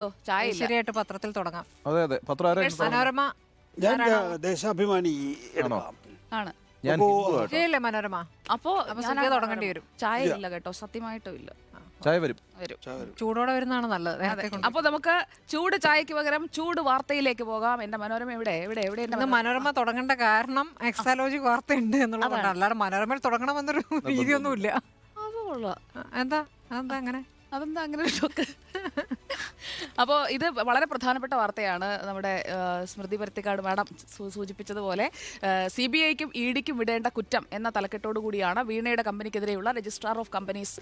ഓ ചായ ഇല്ല ശരിയായിട്ട് പത്രത്തിൽ തുടങ്ങാം. അതെ അതെ. പത്രം ആരാ Yes, മനോരമ ഞാൻ? ദേശാഭിമാനി എടുക്കാം. ആണ്? ഞാൻ അപ്പോ- ഹിന്ദു ആട്ടോ. മനോരമ? അപ്പോ അപ്പൊ ഞാൻ സുഖിയ തുടങ്ങേണ്ടി വരും. ചായ ഇല്ല. ഇല്ല കേട്ടോ സത്യമായിട്ടും ഇല്ല. ചായ വരും. വരും. ചൂടോടെ വരുന്നതാണ് നല്ലത് അതെ. നേരത്തെ കൊണ്ട് അപ്പൊ നമുക്ക് ചൂട് ചായക്ക് പകരം ചൂട് വാർത്തയിലേക്ക് പോകാം. എന്റെ മനോരമ എവിടെ? എവിടെ? എവിടെ എന്റെ ഇന്ന് മനോരമ? തുടങ്ങേണ്ട കാരണം എക്സാലോജി വാർത്ത ഉണ്ട് എന്നുള്ളതാണ് അല്ലാതെ മനോരമയിൽ തുടങ്ങണമെന്നൊരു രീതിയൊന്നുമില്ല. അതുകൊള്ള ആ, എന്താ? അതെന്താ അങ്ങനെ? അതെന്താ അങ്ങനെ ഒരു ഷോക്ക് അപ്പോൾ ഇത് വളരെ പ്രധാനപ്പെട്ട വാർത്തയാണ് നമ്മുടെ സ്മൃതി പരുത്തിക്കാട് മാഡം സൂചിപ്പിച്ചതുപോലെ സി ബി ഐക്കും ഇ ഡിക്കും വിടേണ്ട കുറ്റം എന്ന തലക്കെട്ടോടു കൂടിയാണ് വീണയുടെ കമ്പനിക്കെതിരെയുള്ള രജിസ്ട്രാർ ഓഫ് കമ്പനീസ്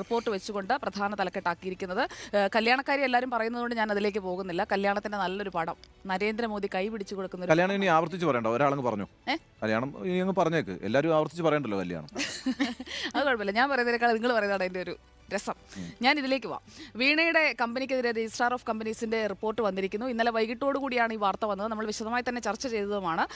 റിപ്പോർട്ട് വെച്ചുകൊണ്ട് പ്രധാന തലക്കെട്ടാക്കിയിരിക്കുന്നത്. കല്യാണക്കാരി എല്ലാവരും പറയുന്നതുകൊണ്ട് ഞാൻ അതിലേക്ക് പോകുന്നില്ല. കല്യാണത്തിന്റെ നല്ലൊരു പടം നരേന്ദ്രമോദി കൈ പിടിച്ചു കൊടുക്കുന്ന കല്യാണം ഇനി ആവർത്തിച്ച് പറയണ്ട. ഒരാളങ്ങ് പറഞ്ഞു. കല്യാണം ഇനി അങ്ങ് പറഞ്ഞേക്ക്. എല്ലാവരും ആവർത്തിച്ച് പറയണ്ടല്ലോ കല്യാണം. അത് കുഴപ്പമില്ല. ഞാൻ പറയുന്നതിനേക്കാൾ നിങ്ങൾ പറയുന്നതാണ് എന്റെ ഒരു രസം. ഞാൻ ഇതിലേക്ക് പോവാം. വീണയുടെ കമ്പനിക്കെതിരെ രജിസ്ട്രാർ ഓഫ് കമ്പനീസിന്റെ റിപ്പോർട്ട് വന്നിരിക്കുന്നു. ഇന്നലെ വൈകിട്ടോടു കൂടിയാണ് ഈ വാർത്ത വന്നത്. നമ്മൾ വിശദമായി തന്നെ ചർച്ച ചെയ്തതുമാണ്.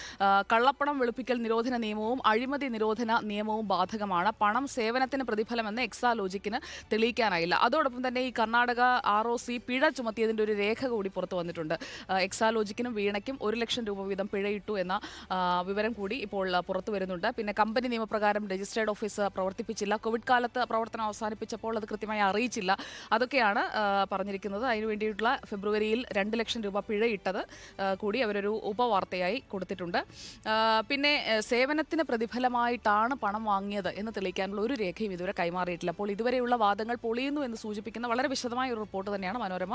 കള്ളപ്പണം വെളുപ്പിക്കൽ നിരോധന നിയമവും അഴിമതി നിരോധന നിയമവും ബാധകമാണ്. പണം സേവനത്തിന് പ്രതിഫലമെന്ന് എക്സാലോജിക്കിന് തെളിയിക്കാനായില്ല. അതോടൊപ്പം തന്നെ ഈ കർണാടക ആർ ഒ സി പിഴ ചുമത്തിയതിന്റെ ഒരു രേഖ കൂടി പുറത്തു വന്നിട്ടുണ്ട്. എക്സാ എക്സാലോജിക്കിനും വീണയ്ക്കും ഒരു ലക്ഷം രൂപ വീതം പിഴയിട്ടു എന്ന വിവരം കൂടി ഇപ്പോൾ പുറത്തു വരുന്നുണ്ട്. പിന്നെ കമ്പനി നിയമപ്രകാരം രജിസ്ട്രേഡ് ഓഫീസ് പ്രവർത്തിപ്പിച്ചില്ല. കോവിഡ് കാലത്ത് പ്രവർത്തനം അവസാനിപ്പിച്ചപ്പോൾ അത് കൃത്യമായി അറിയിച്ചില്ല. അതൊക്കെയാണ് പറഞ്ഞിരിക്കുന്നത്. അതിനു വേണ്ടിയിട്ടുള്ള ഫെബ്രുവരിയിൽ രണ്ട് ലക്ഷം രൂപ പിഴയിട്ടത് കൂടി അവരൊരു ഉപവാർത്തയായി കൊടുത്തിട്ടുണ്ട്. പിന്നെ സേവനത്തിന് പ്രതിഫലമായിട്ടാണ് പണം വാങ്ങിയത് എന്ന് തെളിയിക്കാനുള്ള ഒരു രേഖയും ഇതുവരെ കൈമാറിയിട്ടില്ല. അപ്പോൾ ഇതുവരെയുള്ള വാദങ്ങൾ പൊളിയുന്നു എന്ന് സൂചിപ്പിക്കുന്ന വളരെ വിശദമായ ഒരു റിപ്പോർട്ട് തന്നെയാണ് മനോരമ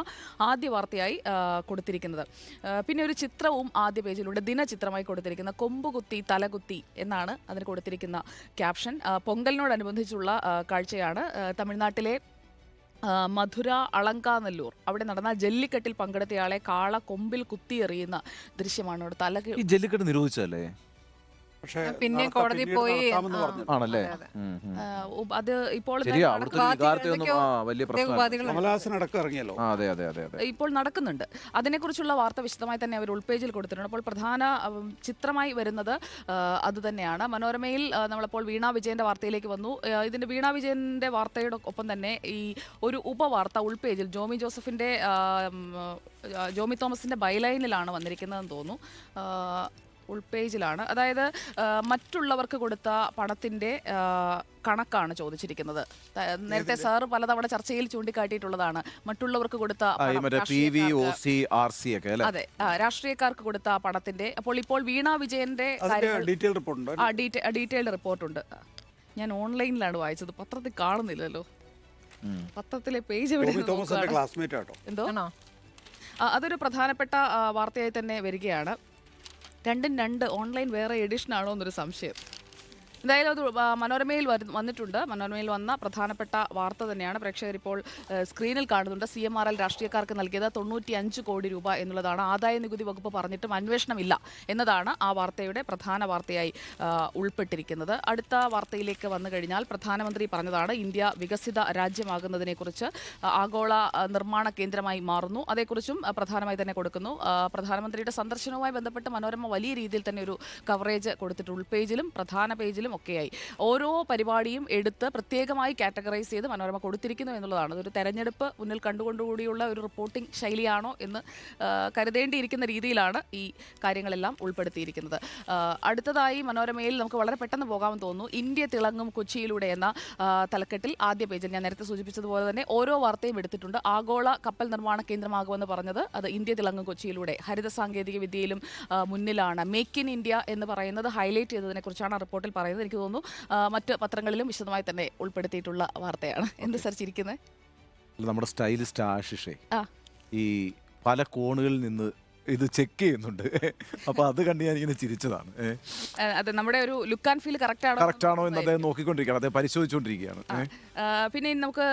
ആദ്യ വാർത്തയായി കൊടുത്തിരിക്കുന്നത്. പിന്നെ ഒരു ചിത്രവും ആദ്യ പേജിലുണ്ട് ദിനചിത്രമായി കൊടുത്തിരിക്കുന്ന കൊമ്പുകുത്തി തലകുത്തി എന്നാണ് അതിന് കൊടുത്തിരിക്കുന്ന ക്യാപ്ഷൻ. പൊങ്കലിനോടനുബന്ധിച്ചുള്ള കാഴ്ചയാണ് ആ, തമിഴ്നാട്ടിലെ മധുര അളങ്കാനല്ലൂർ അവിടെ നടന്ന ജല്ലിക്കെട്ടിൽ പങ്കെടുത്തയാളെ കാള കൊമ്പിൽ കുത്തിയെറിയുന്ന ദൃശ്യമാണ് അവിടെ തല ഈ ജല്ലിക്കെട്ട് നിരോധിച്ചല്ലേ പക്ഷേ പിന്നെ കോടതി പോയി ആണല്ലേ? അതെ, ഇപ്പോൾ അടക്കം ഇറങ്ങിയല്ലോ. അതെ അതെ അതെ ഇപ്പോൾ നടക്കുന്നുണ്ട്. അതിനെക്കുറിച്ചുള്ള വാർത്ത വിശദമായി തന്നെ അവർ ഉൾപേജിൽ കൊടുത്തിട്ടുണ്ട്. അപ്പോൾ പ്രധാന ചിത്രമായി വരുന്നത് അത് തന്നെയാണ്. മനോരമയിൽ നമ്മളപ്പോൾ വീണ വിജയന്റെ വാർത്തയിലേക്ക് വന്നു. ഇതിന്റെ വീണ വിജയന്റെ വാർത്തയുടെ ഒപ്പം തന്നെ ഈ ഒരു ഉപവാർത്ത ഉൾപേജിൽ ജോമി ജോസഫിന്റെ ജോമി തോമസിന്റെ ബൈലൈനിലാണ് വന്നിരിക്കുന്നതെന്ന് തോന്നുന്നു. ഉൾപേജിലാണ് അതായത് മറ്റുള്ളവർക്ക് കൊടുത്ത പണത്തിന്റെ കണക്കാണ് ചോദിച്ചിരിക്കുന്നത്. നേരത്തെ സാർ പലതവണ ചർച്ചയിൽ ചൂണ്ടിക്കാട്ടിയിട്ടുള്ളതാണ്. മറ്റുള്ളവർക്ക് കൊടുത്ത അതെ. രാഷ്ട്രീയക്കാർക്ക് കൊടുത്ത പണത്തിന്റെ അപ്പോൾ ഇപ്പോൾ വീണ വിജയന്റെ അതിന്റെ കാര്യങ്ങൾ ഡീറ്റെയിൽ റിപ്പോർട്ട് ഉണ്ട്? ആ ഡീറ്റെയിൽഡ് റിപ്പോർട്ടുണ്ട് ഞാൻ ഓൺലൈനിലാണ് വായിച്ചത്. പത്രത്തിൽ കാണുന്നില്ലല്ലോ. പത്രത്തിലെ പേജ് എവിടെ എന്തോ? അതൊരു പ്രധാനപ്പെട്ട വാർത്തയായി തന്നെ വരികയാണ്. രണ്ടും രണ്ട് ഓൺലൈൻ വേറെ എഡിഷൻ ആണോ എന്നൊരു സംശയം. എന്തായാലും അത് മനോരമയിൽ വന്നിട്ടുണ്ട്. മനോരമയിൽ വന്ന പ്രധാനപ്പെട്ട വാർത്ത തന്നെയാണ്. പ്രേക്ഷകർ ഇപ്പോൾ സ്ക്രീനിൽ കാണുന്നുണ്ട്. സി എം ആർ എൽ രാഷ്ട്രീയക്കാർക്ക് നൽകിയത് തൊണ്ണൂറ്റി അഞ്ച് കോടി രൂപ എന്നുള്ളതാണ്. ആദായ നികുതി വകുപ്പ് പറഞ്ഞിട്ടും അന്വേഷണമില്ല എന്നതാണ് ആ വാർത്തയുടെ പ്രധാന വാർത്തയായി ഉൾപ്പെട്ടിരിക്കുന്നത്. അടുത്ത വാർത്തയിലേക്ക് വന്നു കഴിഞ്ഞാൽ പ്രധാനമന്ത്രി പറഞ്ഞതാണ് ഇന്ത്യ വികസിത രാജ്യമാകുന്നതിനെക്കുറിച്ച് ആഗോള നിർമ്മാണ കേന്ദ്രമായി മാറുന്നു. അതേക്കുറിച്ചും പ്രധാനമായി തന്നെ കൊടുക്കുന്നു. പ്രധാനമന്ത്രിയുടെ സന്ദർശനവുമായി ബന്ധപ്പെട്ട് മനോരമ വലിയ രീതിയിൽ തന്നെ ഒരു കവറേജ് കൊടുത്തിട്ടുണ്ട്. ഉൾപേജിലും പ്രധാന പേജിലും ഒക്കെയായി. ഓരോ പരിപാടിയും എടുത്ത് പ്രത്യേകമായി കാറ്റഗറൈസ് ചെയ്ത് മനോരമ കൊടുത്തിരിക്കുന്നു എന്നുള്ളതാണ്. അതൊരു തെരഞ്ഞെടുപ്പ് മുന്നിൽ കണ്ടുകൊണ്ടുകൂടിയുള്ള ഒരു റിപ്പോർട്ടിംഗ് ശൈലിയാണോ എന്ന് കരുതേണ്ടിയിരിക്കുന്ന രീതിയിലാണ് ഈ കാര്യങ്ങളെല്ലാം ഉൾപ്പെടുത്തിയിരിക്കുന്നത്. അടുത്തതായി മനോരമയിൽ നമുക്ക് വളരെ പെട്ടെന്ന് പോകാമെന്ന് തോന്നുന്നു. ഇന്ത്യ തിളങ്ങും കൊച്ചിയിലൂടെ എന്ന തലക്കെട്ടിൽ ആദ്യ പേജിൽ ഞാൻ നേരത്തെ സൂചിപ്പിച്ചതുപോലെ തന്നെ ഓരോ വാർത്തയും എടുത്തിട്ടുണ്ട്. ആഗോള കപ്പൽ നിർമ്മാണ കേന്ദ്രമാകുമെന്ന് പറഞ്ഞത് അത് ഇന്ത്യ തിളങ്ങും കൊച്ചിയിലൂടെ. ഹരിത സാങ്കേതിക വിദ്യയിലും മുന്നിലാണ്. മേക്ക് ഇൻ ഇന്ത്യ എന്ന് പറയുന്നത് ഹൈലൈറ്റ് ചെയ്തതിനെ കുറിച്ചാണ് റിപ്പോർട്ടിൽ പറയുന്നത്. എനിക്ക് തോന്നുന്നു. മറ്റ് പത്രങ്ങളിലും വിശദമായി തന്നെ ഉൾപ്പെടുത്തിയിട്ടുള്ള വാർത്തയാണ്. എന്ത് സർ ചിരിക്കുന്നത് നമ്മുടെ സ്റ്റൈലിസ്റ്റ് ആശിഷേ. ഈ പല കോണുകളിൽ നിന്ന് ഇത് ചെക്ക് ചെയ്യുന്നുണ്ട്. അപ്പൊ അത് കണ്ട് ഞാൻ ഇങ്ങനെ ചിരിച്ചതാണ് അത് നമ്മുടെ ഒരു ലുക്ക് ആൻഡ് ഫീൽ കറക്റ്റ് ആണോ? കറക്റ്റ് ആണോ എന്ന് അദ്ദേഹം നോക്കിക്കൊണ്ടിരിക്കുകയാണ്. അദ്ദേഹം പരിശോധിച്ചുകൊണ്ടിരിക്കുകയാണ്? പിന്നെ നമുക്ക്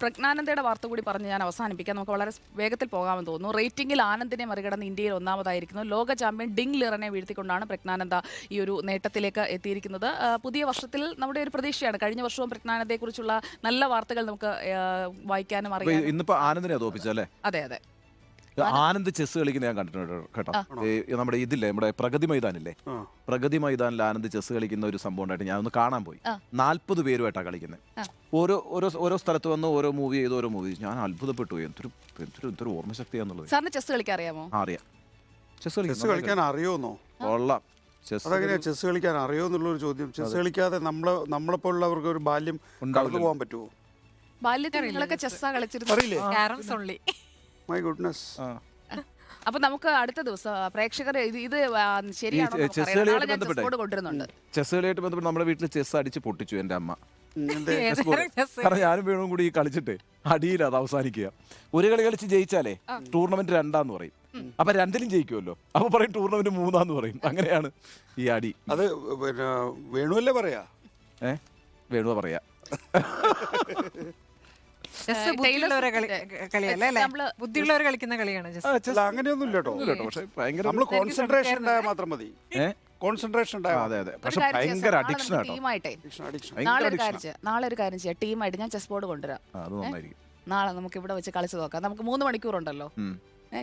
പ്രജ്ഞാനന്ദയുടെ വാർത്ത കൂടി പറഞ്ഞ് ഞാൻ അവസാനിപ്പിക്കാം. നമുക്ക് വളരെ വേഗത്തിൽ പോകാമെന്ന് തോന്നുന്നു. റേറ്റിംഗിൽ ആനന്ദിനെ മറികടന്ന് ഇന്ത്യയിൽ ഒന്നാമതായിരിക്കുന്നു. ലോക ചാമ്പ്യൻ ഡിങ് ലിറനെ വീഴ്ത്തിക്കൊണ്ടാണ് പ്രജ്ഞാനന്ദ ഈ ഒരു നേട്ടത്തിലേക്ക് എത്തിയിരിക്കുന്നത്. പുതിയ വർഷത്തിൽ നമ്മുടെ ഒരു പ്രതീക്ഷയാണ്. കഴിഞ്ഞ വർഷവും പ്രജ്ഞാനന്ദയെക്കുറിച്ചുള്ള നല്ല വാർത്തകൾ നമുക്ക് വായിക്കാനും അറിയാം ഇന്നിപ്പോ ആനന്ദിനെ തോപ്പിച്ചല്ലേ അതെ അതെ. ആനന്ദ് ചെസ് കളിക്കുന്ന ഞാൻ കണ്ടിട്ടുണ്ട് കേട്ടോ. ഈ നമ്മുടെ ഇതില്ലേ നമ്മുടെ പ്രഗതി മൈതാനില്ലേ? പ്രഗതി മൈതാനിൽ ആനന്ദ് ചെസ് കളിക്കുന്ന ഒരു സംഭവം ഉണ്ടായിട്ട് ഞാൻ ഒന്ന് കാണാൻ പോയി. നാല്പത് പേരുമായിട്ടാണ് കളിക്കുന്നത് ഓരോ ഓരോ ഓരോ സ്ഥലത്ത് വന്ന് ഓരോ മൂവി ചെയ്ത് ഓരോ മൂവി ഞാൻ അത്ഭുതപ്പെട്ടു. പോയി എന്തൊരു എന്തൊരു എന്തൊരു ഓർമ്മശക്തിയാന്നുള്ളത് സാറിന് ചെസ് കളിക്കാൻ അറിയാമോ? അറിയാം. ചെസ് ചെസ് കളിക്കാൻ അറിയോന്നോ കൊള്ളാം. ചെസ് അതെങ്ങനെയാ ചെസ് കളിക്കാൻ അറിയോ എന്നുള്ളൊരു ചോദ്യം ചെസ് കളിക്കാതെ നമ്മളെ നമ്മളെപ്പോലുള്ളവർക്ക് ഒരു ബാല്യം കടന്നു പോകാൻ പറ്റുമോ ബാല്യത്തിൽ നിങ്ങളൊക്കെ ചെസ്സാ കളിച്ചിരുന്നു അറിയില്ലേ? ക്യാരംസ് ഉള്ളി മൈ ഗുഡ്നസ്. അപ്പൊ നമുക്ക് അടുത്ത ദിവസം പ്രേക്ഷകർ ഇത് ഇത് ശരിയാണോ ഈ എന്ന് ചെസ് നമുക്കറിയാം. നാളെ കളിയായിട്ട് ബന്ധപ്പെട്ടേ? ബോർഡ് കൊണ്ടുവരുന്നുണ്ട്. ചെസ് കളിയായിട്ട് ബന്ധപ്പെട്ട് നമ്മുടെ വീട്ടിൽ ചെസ് അടിച്ച് പൊട്ടിച്ചു എന്റെ അമ്മ. എന്തേ? Chess board. കാരണം ഞാനും വീണും കൂടി ഈ കളിച്ചിട്ട് അടിയില്ല അത് അവസാനിക്കുക. ഒരു കളി കളിച്ച് ജയിച്ചാലേ ടൂർണമെന്റ് രണ്ടാന്ന് പറയും. അപ്പൊ രണ്ടിലും ജയിക്കുമല്ലോ അപ്പൊ പറയും ടൂർണമെന്റ് മൂന്നാന്ന് പറയും. അങ്ങനെയാണ് ഈ അടി. അത് പിന്നെ വേണുവല്ലേ പറയാ? ഏ? വേണു പറയാ. ചെസ് ഏ, ബുദ്ധിയുള്ളവരെ കളി ടൈലർ കളിയല്ലേ അല്ലേ? നമ്മൾ ബുദ്ധിയുള്ളവർ കളിക്കുന്ന കളിയാണ് ചെസ് അങ്ങനെയൊന്നും ഇല്ല കേട്ടോ പക്ഷെ ഭയങ്കര നമ്മൾ കോൺസെൻട്രേഷൻ ഉണ്ടായാൽ മാത്രം മതി? കോൺസെൻട്രേഷൻ ആ, ഉണ്ടായാൽ അതെ അതെ. ഒരു പക്ഷെ ഭയങ്കര അഡിക്ഷൻ ആട്ടോ. ടീമായിട്ടെ നാളെ ഒരു കാര്യം ചെയ്യാം. നാളെ ഒരു കാര്യം ചെയ്യാം. ടീമായിട്ട് ഞാൻ ചെസ് ബോർഡ് കൊണ്ടുവരാം. ആ, അത് നന്നായിരിക്കും. നാളെ നമുക്ക് ഇവിടെ വെച്ച് കളിച്ച് നോക്കാം. നമുക്ക് മൂന്ന് മണിക്കൂറുണ്ടല്ലോ.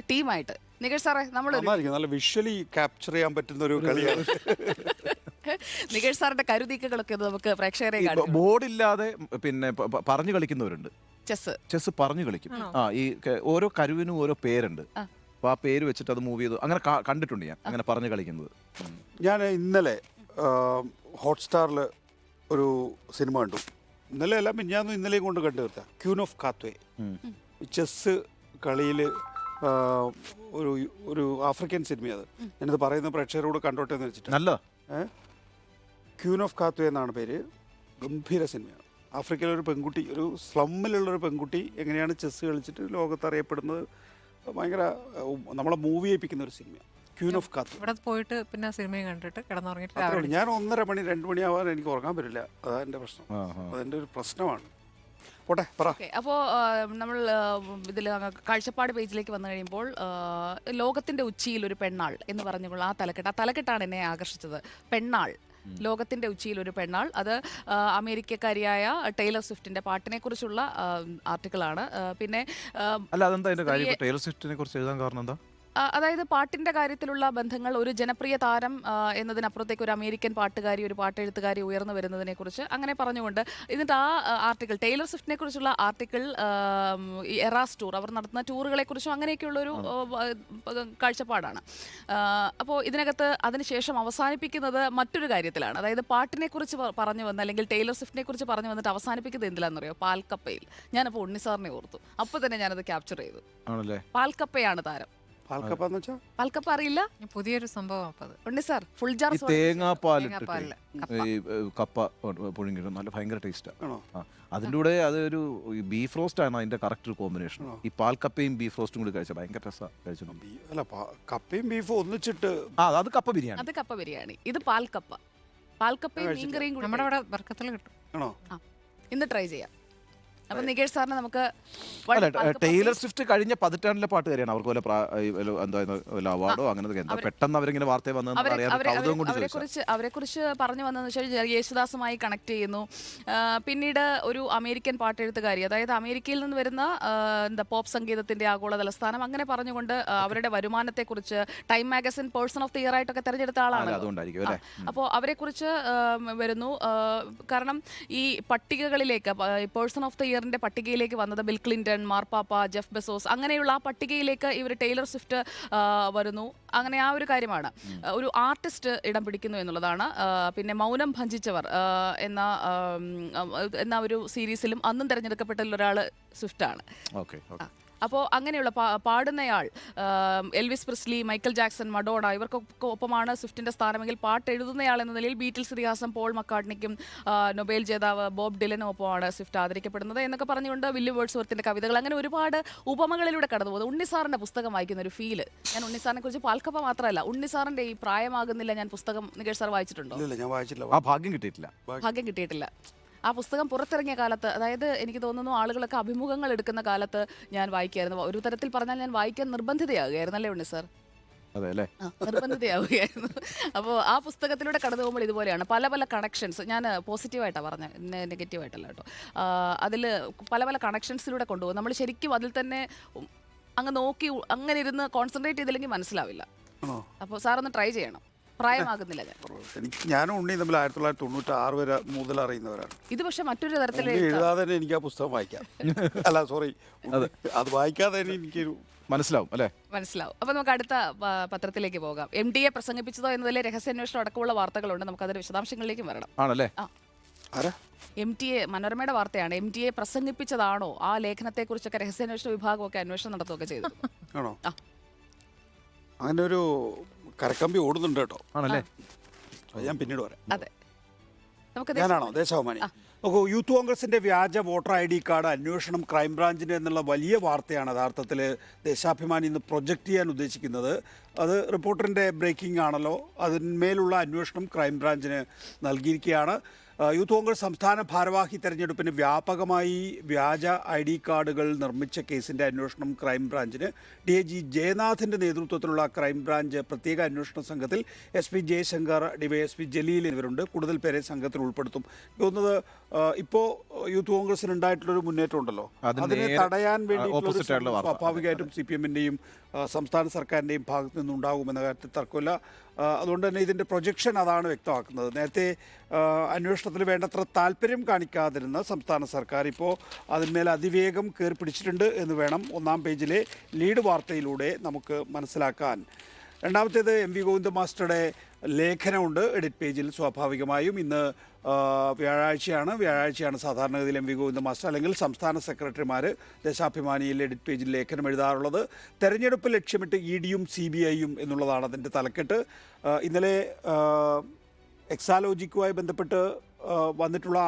ടീമായിട്ട് നികേഷ് സാറേ നമ്മൾ നല്ല വിഷ്വലി ക്യാപ്ചർ ചെയ്യാൻ പറ്റുന്ന ഒരു കളിയാണ്. നികേഷ് സാറിന്റെ കരുതീക്കകളൊക്കെ നമുക്ക് പ്രേക്ഷകരെ ബോർഡില്ലാതെ പിന്നെ പറഞ്ഞു കളിക്കുന്നവരുണ്ട്. ചെസ് ചെസ് പറഞ്ഞു കളിക്കും. ആ ഈ ക- ഓരോ കരുവിനും ഓരോ പേരുണ്ട്. അപ്പൊ ആ പേര് വെച്ചിട്ട് അത് മൂവ് ചെയ്തു. അങ്ങനെ കാ- കണ്ടിട്ടുണ്ട് ഞാൻ. അങ്ങനെ പറഞ്ഞു കളിക്കുന്നത്. ഞാൻ ഇന്നലെ ഹോട്ട്സ്റ്റാറിൽ ഒരു സിനിമ കണ്ടു. ഇന്നലെ അല്ല മിഞ്ഞാന്നും ഇന്നലെയും കൊണ്ട് കണ്ടു തീർത്ത ക്യൂൻ ഓഫ് കാത്വേ. ഉം. ചെസ് കളിയിൽ ഒരു ഒരു ആഫ്രിക്കൻ സിനിമയത്. ഞാനിത് പറയുന്ന പ്രേക്ഷകരോട് കണ്ടോട്ടെ എന്ന് വെച്ചിട്ട്. നല്ല. ക്യൂൻ ഓഫ് കാത്വേ എന്നാണ് പേര്. ഗംഭീര സിനിമയാണ്. ആഫ്രിക്കയിലെ ഒരു പെൺകുട്ടി ഒരു സ്ലമ്മിലുള്ളൊരു പെൺകുട്ടി എങ്ങനെയാണ് ചെസ്സ് കളിച്ചിട്ട് ലോകത്ത് അറിയപ്പെടുന്നത് ഭയങ്കര നമ്മളെ മൂവി ഏൽപ്പിക്കുന്ന ഒരു സിനിമ ക്യൂൻ ഓഫ് കാത്ത് ഇവിടെ പോയിട്ട് പിന്നെ സിനിമയും കണ്ടിട്ട് കിടന്നുറങ്ങിയിട്ട് ഞാൻ ഒന്നര മണി രണ്ട് മണിയാവാൻ എനിക്ക് ഉറങ്ങാൻ പറ്റില്ല. അതാണ് എന്റെ പ്രശ്നം. അതെന്റെ ഒരു പ്രശ്നമാണ്. പോട്ടെ പറ. അപ്പോൾ നമ്മൾ ഇതിൽ കാഴ്ചപ്പാട് പേജിലേക്ക് വന്നു കഴിയുമ്പോൾ ലോകത്തിന്റെ ലോകത്തിന്റെ ഉച്ചിയിൽ ഒരു പെണ്ണാൾ എന്ന് പറഞ്ഞുള്ള ആ തലക്കെട്ട് ആ തലക്കെട്ടാണ് എന്നെ ആകർഷിച്ചത്. പെണ്ണാൾ. ലോകത്തിന്റെ ഉച്ചയിൽ ഒരു പെണ്ണാൾ. അത് അമേരിക്കക്കാരിയായ ടൈലർ സ്വിഫ്റ്റിന്റെ പാട്ടിനെ കുറിച്ചുള്ള ആർട്ടിക്കിളാണ്. പിന്നെ അല്ല അതെന്താ അതിന്റെ കാര്യം? ടൈലർ സ്വിഫ്റ്റിനെ കുറിച്ച് എഴുതാൻ കാരണം എന്താ? അതായത് പാട്ടിന്റെ കാര്യത്തിലുള്ള ബന്ധങ്ങൾ ഒരു ജനപ്രിയ താരം എന്നതിനപ്പുറത്തേക്ക് ഒരു അമേരിക്കൻ പാട്ടുകാരി ഒരു പാട്ടെഴുത്തുകാരി ഉയർന്നു വരുന്നതിനെ കുറിച്ച് അങ്ങനെ പറഞ്ഞുകൊണ്ട് എന്നിട്ട് ആ ആർട്ടിക്കിൾ ടൈലർ സ്വിഫ്റ്റിനെ കുറിച്ചുള്ള ആർട്ടിക്കിൾ എറാസ് ടൂർ അവർ നടത്തുന്ന ടൂറുകളെ കുറിച്ചും അങ്ങനെയൊക്കെയുള്ള ഒരു കാഴ്ചപ്പാടാണ്. അപ്പോൾ ഇതിനകത്ത് അതിനുശേഷം അവസാനിപ്പിക്കുന്നത് മറ്റൊരു കാര്യത്തിലാണ്. അതായത് പാട്ടിനെ കുറിച്ച് പറഞ്ഞു വന്ന് അല്ലെങ്കിൽ ടൈലർ സ്വിഫ്റ്റിനെ കുറിച്ച് പറഞ്ഞു വന്നിട്ട് അവസാനിപ്പിക്കുന്നത് എന്തിലാണെന്നറിയോ പാൽക്കപ്പയിൽ. ഞാനപ്പോൾ ഉണ്ണിസാറിനെ ഓർത്തു. അപ്പോൾ തന്നെ ഞാനത് ക്യാപ്ചർ ചെയ്തു. ആണല്ലേ? പാൽക്കപ്പയാണ് താരം. പാൽക്കപ്പ എന്ന് വെച്ചാൽ പാൽക്കപ്പ അറിയില്ല? പുതിയൊരു സംഭവം അപ്പൊ അത് ഉണ്ണി സാർ. ഫുൾ ജാർ ഈ തേങ്ങാപ്പാലിട്ടിട്ട് തേങ്ങാപ്പാലിൽ. ഈ ഏ, കപ്പ പുഴുങ്ങിയിട്ട് നല്ല ഭയങ്കര ടേസ്റ്റാണ് ആണോ? ആ അതിന്റെ കൂടെ അതൊരു ബീഫ് റോസ്റ്റ് ആണ് അതിന്റെ കറക്റ്റ് ഒരു കോമ്പിനേഷൻ. ഈ പാൽ കപ്പയും ബീഫ് റോസ്റ്റും കൂടി കഴിച്ചാൽ ഭയങ്കര രസമാണ് കഴിച്ചു ബീ- അല്ല പ- കപ്പയും ബീഫും ഒന്നിച്ചിട്ട് ആ അത് കപ്പ ബിരിയാണി. അത് കപ്പ ബിരിയാണി. ഇത് പാൽക്കപ്പ. പാൽക്കപ്പയും. മീൻകറിയും കൂടി നമ്മുടെ ഇവിടെ വർക്കത്തിൽ കിട്ടും. ആണോ? ഇന്ന് ട്രൈ ചെയ്യാം. അപ്പൊ നികേഷ് സാറിന് നമുക്ക് അല്ല ടൈലർ സ്വിഫ്റ്റ് കഴിഞ്ഞ പതിറ്റാണ്ടിലെ പാട്ടുകാരിയാണ് അവർക്ക് വല്ല എന്താ വല്ല അവാർഡോ അങ്ങനെ എന്താ? പെട്ടെന്ന് അവരിങ്ങനെ വാർത്ത അവരെ അവരെ അവരെ കുറിച്ച് അവരെ കുറിച്ച് പറഞ്ഞു വന്നതെന്ന് വെച്ചാൽ യേശുദാസുമായി കണക്ട് ചെയ്യുന്നു. പിന്നീട് ഒരു അമേരിക്കൻ പാട്ടെഴുത്തുകാരി അതായത് അമേരിക്കയിൽ നിന്ന് വരുന്ന എന്താ പോപ്പ് സംഗീതത്തിന്റെ ആഗോള തലസ്ഥാനം അങ്ങനെ പറഞ്ഞുകൊണ്ട് അവരുടെ വരുമാനത്തെ കുറിച്ച് Time magazine person of the year ആയിട്ടൊക്കെ തെരഞ്ഞെടുത്ത ആളാണ് അപ്പോൾ അവരെക്കുറിച്ച് കുറിച്ച് വരുന്നു. കാരണം ഈ പട്ടികകളിലേക്ക് പേഴ്സൺ ഓഫ് ദ ഇയറിന്റെ പട്ടികയിലേക്ക് വന്നത് ബിൽ ക്ലിന്റൺ മാർപ്പാപ്പ ജെഫ് ബെസോസ് അങ്ങനെയുള്ള ആ പട്ടികയിലേക്ക് ഇവർ ടൈലർ സ്വിഫ്റ്റ് വരുന്നു. അങ്ങനെ ആ ഒരു കാര്യമാണ്. ഒരു ആർട്ടിസ്റ്റ് ഇടം പിടിക്കുന്നു എന്നുള്ളതാണ്. പിന്നെ മൗനം ഭഞ്ചിച്ചവർ എന്ന എന്ന ഒരു സീരീസിലും അന്നും തിരഞ്ഞെടുക്കപ്പെട്ട ഒരാൾ സ്വിഫ്റ്റാണ്. ഓക്കെ അപ്പോൾ അങ്ങനെയുള്ള പാ- പാടുന്നയാൾ Elvis Presley Michael Jackson Madonna ഇവർക്കൊക്കെ ഒപ്പമാണ് സ്വിഫ്റ്റിന്റെ സ്ഥാനമെങ്കിൽ പാട്ട് എഴുതുന്നയാൾ എന്ന നിലയിൽ ബീറ്റിൽസ് ഇതിഹാസം പോൾ മക്കാട്ടിനിക്കും നൊബേൽ ജേതാവ് ബോബ് ഡിലനും ഒപ്പമാണ് സ്വിഫ്റ്റ് ആദരിക്കപ്പെടുന്നത് എന്നൊക്കെ പറഞ്ഞുകൊണ്ട് വില്ലു വേർഡ്സ് വർത്തിന്റെ കവിതകൾ അങ്ങനെ ഒരുപാട് ഉപമകളിലൂടെ കടന്നു പോകുന്നത് ഉണ്ണിസാറിന്റെ പുസ്തകം വായിക്കുന്ന ഒരു ഫീൽ ഞാൻ ഉണ്ണിസാറിനെ കുറിച്ച് പാൽക്കപ്പ മാത്രമല്ല ഉണ്ണിസാറിന്റെ ഈ പ്രായമാകുന്നില്ല ഞാൻ പുസ്തകം നികേഷ് സാർ വായിച്ചിട്ടുണ്ടോ? ഇല്ല ഞാൻ വായിച്ചിട്ടില്ല. ആ ഭാഗ്യം കിട്ടിയിട്ടില്ല. ഭാഗ്യം കിട്ടിയിട്ടില്ല. ആ പുസ്തകം പുറത്തിറങ്ങിയ കാലത്ത് അതായത് എനിക്ക് തോന്നുന്നു ആളുകളൊക്കെ അഭിമുഖങ്ങൾ എടുക്കുന്ന കാലത്ത് ഞാൻ വായിക്കായിരുന്നു. ഒരു തരത്തിൽ പറഞ്ഞാൽ ഞാൻ വായിക്കാൻ നിർബന്ധിതയാകുകയായിരുന്നു. അല്ലേ ഉണ്ണി സാർ? നിർബന്ധിതയാവുകയായിരുന്നു അപ്പോൾ ആ പുസ്തകത്തിലൂടെ കടന്നു പോകുമ്പോൾ ഇതുപോലെയാണ്. പല പല കണക്ഷൻസ് ഞാൻ പോസിറ്റീവായിട്ടാണ് പറഞ്ഞത്. നെഗറ്റീവായിട്ടല്ല കേട്ടോ. അതിൽ പല പല കണക്ഷൻസിലൂടെ കൊണ്ടുപോകും. നമ്മൾ ശരിക്കും അതിൽ തന്നെ അങ്ങ് നോക്കി അങ്ങനെ ഇരുന്ന് കോൺസെൻട്രേറ്റ് ചെയ്തില്ലെങ്കിൽ മനസ്സിലാവില്ല. അപ്പോൾ സാർ ഒന്ന് ട്രൈ ചെയ്യണം. പ്രായമാകുന്നില്ല ഞാൻ എനിക്ക് ഞാനും ഉണ്ണി തമ്മിൽ ആയിരത്തി തൊള്ളായിരത്തി തൊണ്ണൂറ്റി ആറ് വരെ മുതൽ അറിയുന്നവരാണ് ഇത് പക്ഷെ മറ്റൊരു തരത്തിൽ ഉണ്ണി എഴുതാതെ തന്നെ എനിക്ക് ആ പുസ്തകം വായിക്കാം. അല്ല സോറി അത്. വായിക്കാതെ തന്നെ എനിക്കൊരു മനസ്സിലാവും അല്ലേ? മനസ്സിലാവും. അപ്പൊ നമുക്ക് അടുത്ത പ- പത്രത്തിലേക്ക് പോകാം. എം ഡി എ പ്രസംഗിപ്പിച്ചതോ എന്നതിലെ രഹസ്യാന്വേഷണം അടക്കമുള്ള വാർത്തകളുണ്ട്. നമുക്ക് അതിന്റെ വിശദാംശങ്ങളിലേക്കും വരണം. ആണല്ലേ? ആരാ? എം ടി എ മനോരമയുടെ വാർത്തയാണ്. എം ടി എ പ്രസംഗിപ്പിച്ചതാണോ? ആ ലേഖനത്തെക്കുറിച്ചൊക്കെ രഹസ്യാന്വേഷണ വിഭാഗമൊക്കെ അന്വേഷണം നടത്തുകയൊക്കെ ചെയ്തു. ആണോ? ആ. അങ്ങനെ ഒരു കരക്കമ്പി ഓടുന്നുണ്ട് കേട്ടോ. ആണല്ലേ? അത് ഞാൻ പിന്നീട് വരാം അതെ. നമുക്ക് ഞാനാണോ? ദേശാഭിമാനി. നോക്കൂ യൂത്ത് കോൺഗ്രസിന്റെ വ്യാജ വോട്ടർ ഐ ഡി കാർഡ് അന്വേഷണം ക്രൈംബ്രാഞ്ചിന് എന്നുള്ള വലിയ വാർത്തയാണ് യഥാർത്ഥത്തിൽ ദേശാഭിമാനി ഇന്ന് പ്രൊജക്റ്റ് ചെയ്യാൻ ഉദ്ദേശിക്കുന്നത്. അത് റിപ്പോർട്ടറിന്റെ ബ്രേക്കിംഗ് ആണല്ലോ. അതിന്മേലുള്ള അന്വേഷണം ക്രൈംബ്രാഞ്ചിന് നൽകിയിരിക്കുകയാണ്. യൂത്ത് കോൺഗ്രസ് സംസ്ഥാന ഭാരവാഹി തെരഞ്ഞെടുപ്പിന് വ്യാപകമായി വ്യാജ ഐ ഡി കാർഡുകൾ നിർമ്മിച്ച കേസിന്റെ അന്വേഷണം ക്രൈംബ്രാഞ്ചിന്. ഡി ഐ ജി ജയനാഥിന്റെ നേതൃത്വത്തിലുള്ള ക്രൈംബ്രാഞ്ച് പ്രത്യേക അന്വേഷണ സംഘത്തിൽ S P Jayashankar DYSP Jaleel എന്നിവരുണ്ട്. കൂടുതൽ പേരെ സംഘത്തിൽ ഉൾപ്പെടുത്തും. തോന്നുന്നത് ഇപ്പോൾ ഇപ്പോ യൂത്ത് കോൺഗ്രസിന് ഉണ്ടായിട്ടുള്ളൊരു മുന്നേറ്റം ഉണ്ടല്ലോ. അതിനെ തടയാൻ വേണ്ടി സ്വാഭാവികമായിട്ടും സി പി എമ്മിന്റെയും സംസ്ഥാന സർക്കാരിന്റെയും ഭാഗത്തു നിന്നുണ്ടാകുമെന്ന കാര്യത്തിൽ തർക്കമില്ല. അതുകൊണ്ട് തന്നെ ഇതിന്റെ പ്രൊജക്ഷൻ അതാണ് വ്യക്തമാക്കുന്നത്. നേരത്തെ ആ, അന്വേഷണത്തിൽ വേണ്ടത്ര താല്പര്യം കാണിക്കാതിരുന്ന സംസ്ഥാന സർക്കാർ ഇപ്പോൾ അതിന്മേൽ അതിവേഗം കയറി പിടിച്ചിട്ടുണ്ട് എന്ന് വേണം ഒന്നാം പേജിലെ ലീഡ് വാർത്തയിലൂടെ നമുക്ക് മനസ്സിലാക്കാൻ. രണ്ടാമത്തേത് എം വി ഗോവിന്ദ മാസ്റ്ററുടെ ലേഖനമുണ്ട്. എഡിറ്റ് പേജിൽ സ്വാഭാവികമായും ഇന്ന് വ്യാഴാഴ്ചയാണ്. വ്യാഴാഴ്ചയാണ് സാധാരണഗതിയിൽ എം വി ഗോവിന്ദ മാസ്റ്റർ അല്ലെങ്കിൽ സംസ്ഥാന സെക്രട്ടറിമാർ ദേശാഭിമാനിയിൽ എഡിറ്റ് പേജിൽ ലേഖനം എഴുതാറുള്ളത്. തെരഞ്ഞെടുപ്പ് ലക്ഷ്യമിട്ട് ഇ ഡിയും സി ബി ഐയും എന്നുള്ളതാണ് അതിന്റെ തലക്കെട്ട്. ഇന്നലെ എക്സാലോജിക്കുമായി ബന്ധപ്പെട്ട് വന്നിട്ടുള്ള